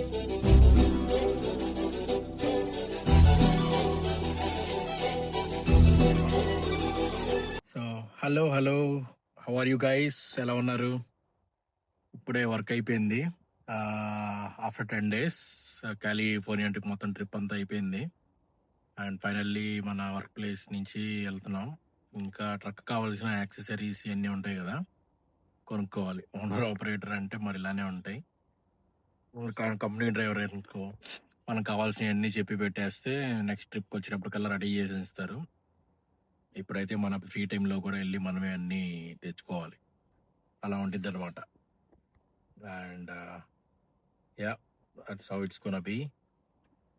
So hello hello how are you guys ఎలా ఉన్నారు? ఇప్పుడే వర్క్ అయిపోయింది. After ten days California trip మొత్తం ట్రిప్ అంతా అయిపోయింది. అండ్ ఫైనల్లీ మన వర్క్ ప్లేస్ నుంచి వెళ్తున్నాం. ఇంకా ట్రక్ కావాల్సిన యాక్సెసరీస్ ఇవన్నీ ఉంటాయి కదా కొనుక్కోవాలి. ఓనర్ ఆపరేటర్ అంటే మరి ఇలానే ఉంటాయి. కంపెనీ డ్రైవర్ అనుకో మనకు కావాల్సినవన్నీ చెప్పి పెట్టేస్తే నెక్స్ట్ ట్రిప్ వచ్చేటప్పటికల్లా రెడీ చేసి ఇస్తారు. ఇప్పుడైతే మన ఫ్రీ టైంలో కూడా వెళ్ళి మనమే అన్నీ తెచ్చుకోవాలి. అలా ఉంటుంది అనమాట and yeah that's how it's gonna be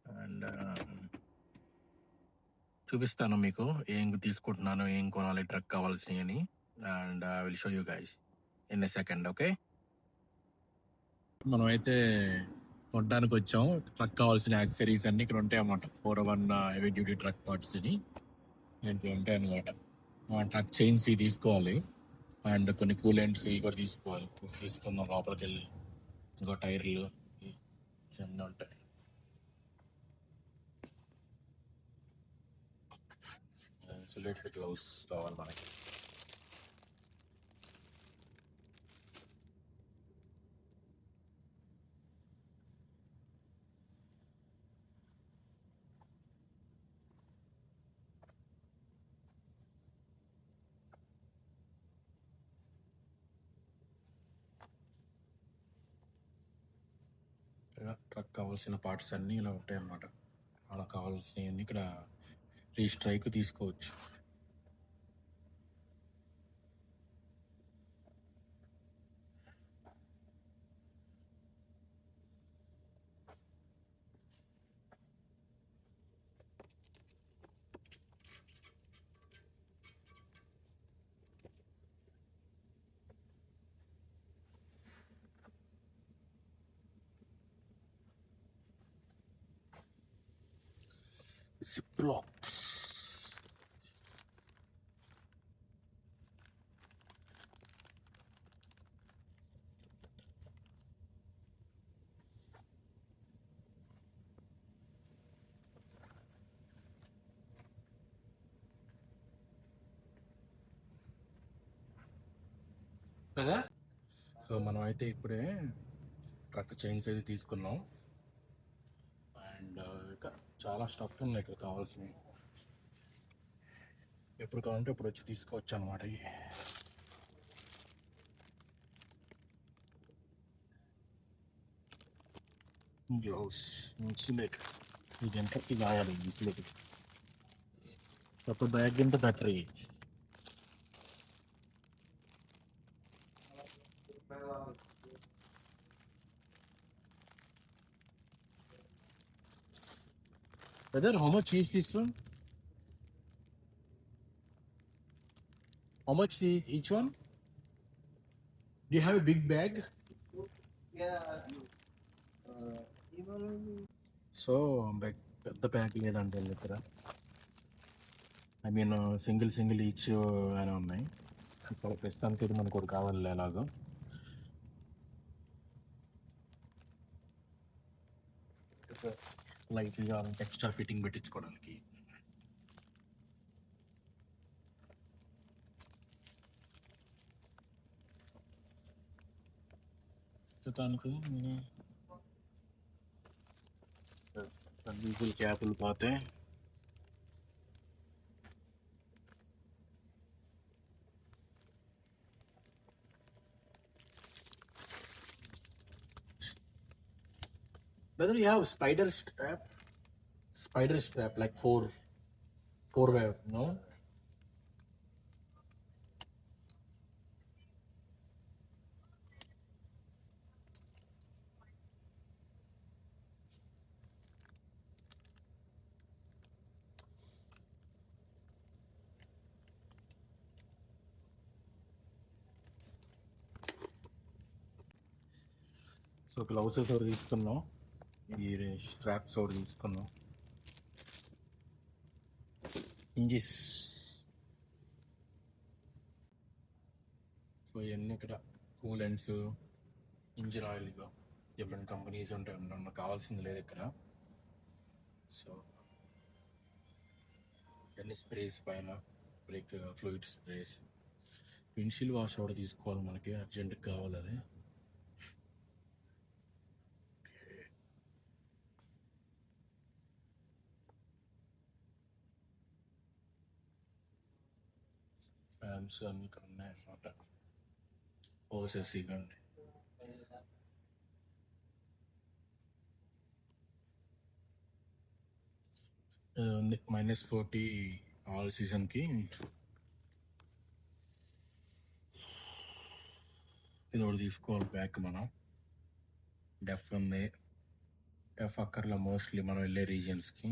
and uh, చూపిస్తాను మీకు ఏం తీసుకుంటున్నాను ఏం కొనాలి ట్రక్ కావాల్సినవి అని. And I will show you guys in a second okay మనమైతే కొనడానికి వచ్చాం ట్రక్ కావాల్సిన యాక్సరీస్ అన్ని ఇక్కడ ఉంటాయి అన్నమాట four one heavy duty truck parts అని ఉంటాయి అనమాట ట్రక్ చైన్స్ తీసుకోవాలి. అండ్ కొన్ని కూలెంట్స్ ఇవి కూడా తీసుకోవాలి. తీసుకుందాం లోపలికి వెళ్ళి. ఇంకో టైర్లు చిన్న ఉంటాయి. ఇన్సులేటెడ్ గ్లౌస్ కావాలి మనకి. ఇలా ట్రక్ కావాల్సిన పార్ట్స్ అన్నీ ఇలా ఉంటాయి అన్నమాట అలా కావాల్సినవన్నీ ఇక్కడ రీస్ట్రైక్ తీసుకోవచ్చు. Ziplocs. కదా సో మనం అయితే ఇప్పుడే ట్రక్ చైన్స్ అయితే తీసుకున్నాం అండ్ ఇంకా చాలా స్టఫ్ ఉన్నాయి ఇక్కడ కావాల్సినవి. ఎప్పుడు కావాలంటే ఇప్పుడు వచ్చి తీసుకోవచ్చు అనమాట గ్లౌస్ ఇన్సులేటర్ ఇది ఎంత? ఇది ఆయాలి ఇన్సులేటర్ ఒక బ్యాగ్ ఎంత? Battery Brother, how much is this one? How much the, each one? Do you have a big bag? So bag పెద్ద బ్యాగ్ లేదండి వీళ్ళ దగ్గర I mean single single each అని ఉన్నాయి ఇప్పుడు ప్రస్తుతానికి ఇది మనకు ఒకటి కావాలి ఎలాగో లైట్గా ఎక్స్ట్రా ఫిట్టింగ్ పెట్టించుకోవడానికి ప్రస్తుతానికి డీజిల్ క్యాపులు పోతే Whether you have spider strap, spider strap like four, four wave, no? So gloves ఒకటి తీసుకున్నాం ఈ స్ట్రాప్స్ ఒకటి తీసుకున్నాం ఇంజిస్ సో ఇవన్నీ ఇక్కడ కూలెంట్స్ ఇంజిన్ ఆయిల్ ఇగో డిఫరెంట్ కంపెనీస్ ఉంటాయి మనకు కావాల్సింది లేదు ఇక్కడ సో అన్ని స్ప్రేస్ పైన brake fluid sprays windshield wash కూడా తీసుకోవాలి మనకి అర్జెంట్గా కావాలి అది ఫ్యాన్స్ అన్ని ఇక్కడ ఉన్నాయి అన్నమాట ఓసెస్ ఇవ్వండి ఇది ఉంది మైనస్ ఫోర్టీ ఆల్ సీజన్కి ఇది ఒకటి తీసుకోవాలి బ్యాక్ మనం డెఫ్ ఉంది డెఫ్ అక్కర్లో మోస్ట్లీ మనం వెళ్ళే రీజన్స్కి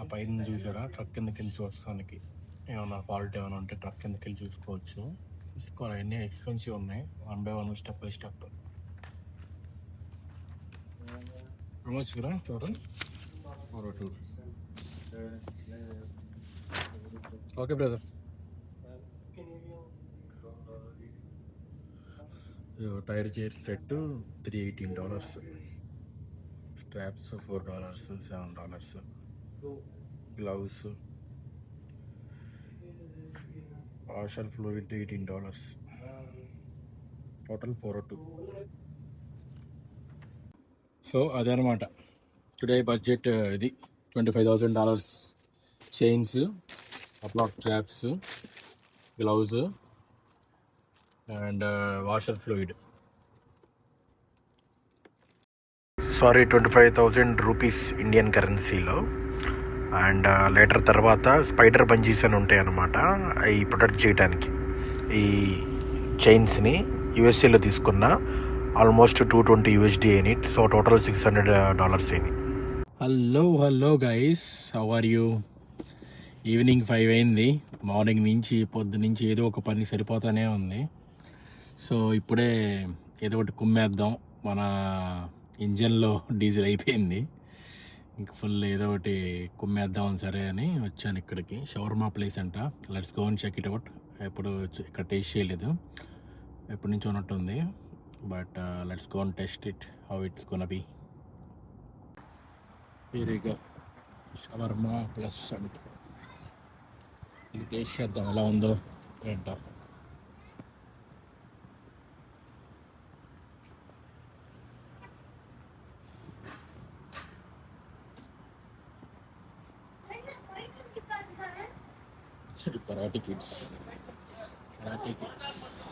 ఆ పైన చూసారా? ట్రక్ కిందకి వెళ్ళి చూస్తానికి. ఏమైనా ఫాల్ట్ ఏమైనా ఉంటే ట్రక్ కిందకి వెళ్ళి చూసుకోవచ్చు. తీసుకోవాలి అన్నీ ఎక్స్పెన్సివ్ ఉన్నాయి. One by one step by step total four two okay brother tyre chair set three eighteen dollars straps four dollars seven dollars gloves washer fluid eighteen dollars total four two so అదనమాట today budget ఇది twenty five thousand dollars chains అప్లాక్ straps gloves and washer fluid sorry twenty five thousand rupees Indian కరెన్సీలో and later తర్వాత spider bungees అని ఉంటాయి అన్నమాట అవి protect చేయడానికి ఈ చైన్స్ని యూఎస్ఏలో తీసుకున్న ఆల్మోస్ట్ టూ ట్వంటీ యూఎస్డి అయినాయి. So total six hundred dollars అయినాయి. Hello hello guys how are you evening five అయింది. మార్నింగ్ నుంచి పొద్దు నుంచి ఏదో ఒక పని సరిపోతానే ఉంది. సో ఇప్పుడే ఏదో ఒకటి కుమ్మేద్దాం. మన ఇంజన్లో డీజిల్ అయిపోయింది. ఇంకా ఫుల్ ఏదో ఒకటి కుమ్మేద్దామని సరే అని వచ్చాను ఇక్కడికి. షవర్మా ప్లేస్ అంట. Let's go and check it out ఎప్పుడు ఇక్కడ టేస్ట్ చేయలేదు. ఎప్పటి నుంచి ఉన్నట్టుంది. But let's go and test it how it's gonna be వేరేగా షవర్మా ప్లస్ అంటే ఇది టేస్ట్ చేద్దాం ఎలా ఉందో. ఏంటో. karate kids. Karate kids.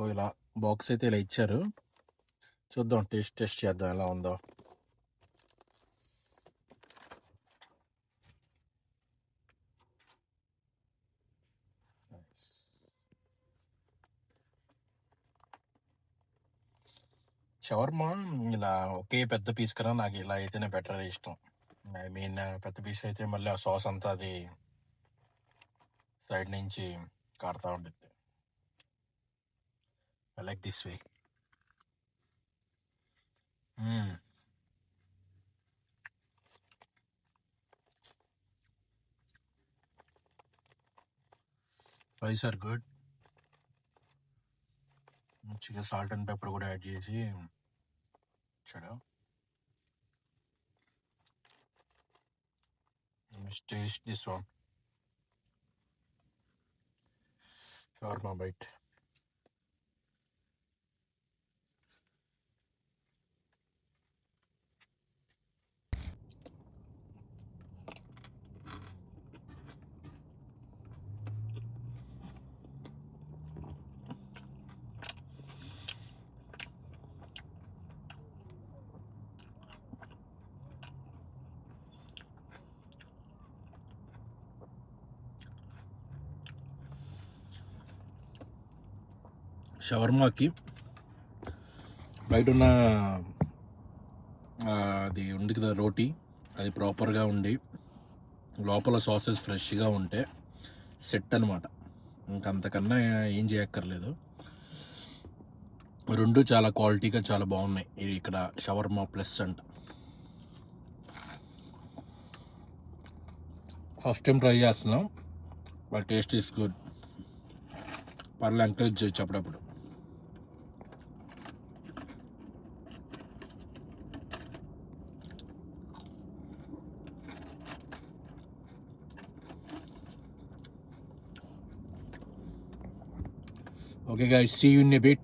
So ఇలా బాక్స్ అయితే ఇలా ఇచ్చారు. చూద్దాం టేస్ట్ టెస్ట్ చేద్దాం ఎలా ఉందో. షవర్మా? ఇలా ఒకే పెద్ద పీస్ కన్నా నాకు ఇలా అయితేనే బెటర్ ఇష్టం. ఐ మీన్ పెద్ద పీస్ అయితే మళ్ళీ ఆ సాస్ అంతా అది సైడ్ నుంచి కారుతూ ఉండిద్ది. I like this way rice are good మంచిగా సాల్ట్ అండ్ పెప్పర్ కూడా యాడ్ చేసి ఇచ్చాడు taste this one shawarma bite షవర్మాకి. బయట ఉన్న అది ఉంది కదా రోటీ అది ప్రాపర్గా ఉండి లోపల సాసెస్ ఫ్రెష్గా ఉంటే సెట్ అనమాట ఇంకంతకన్నా ఏం చేయక్కర్లేదు. రెండు చాలా క్వాలిటీగా చాలా బాగున్నాయి. ఇది ఇక్కడ షవర్మా ప్లస్ అంట. ఫస్ట్ టైం ట్రై చేస్తున్నాం. But taste is good. పర్లే ఎంకరేజ్ చేయొచ్చు అప్పుడప్పుడు. Okay, guys, see you in a bit.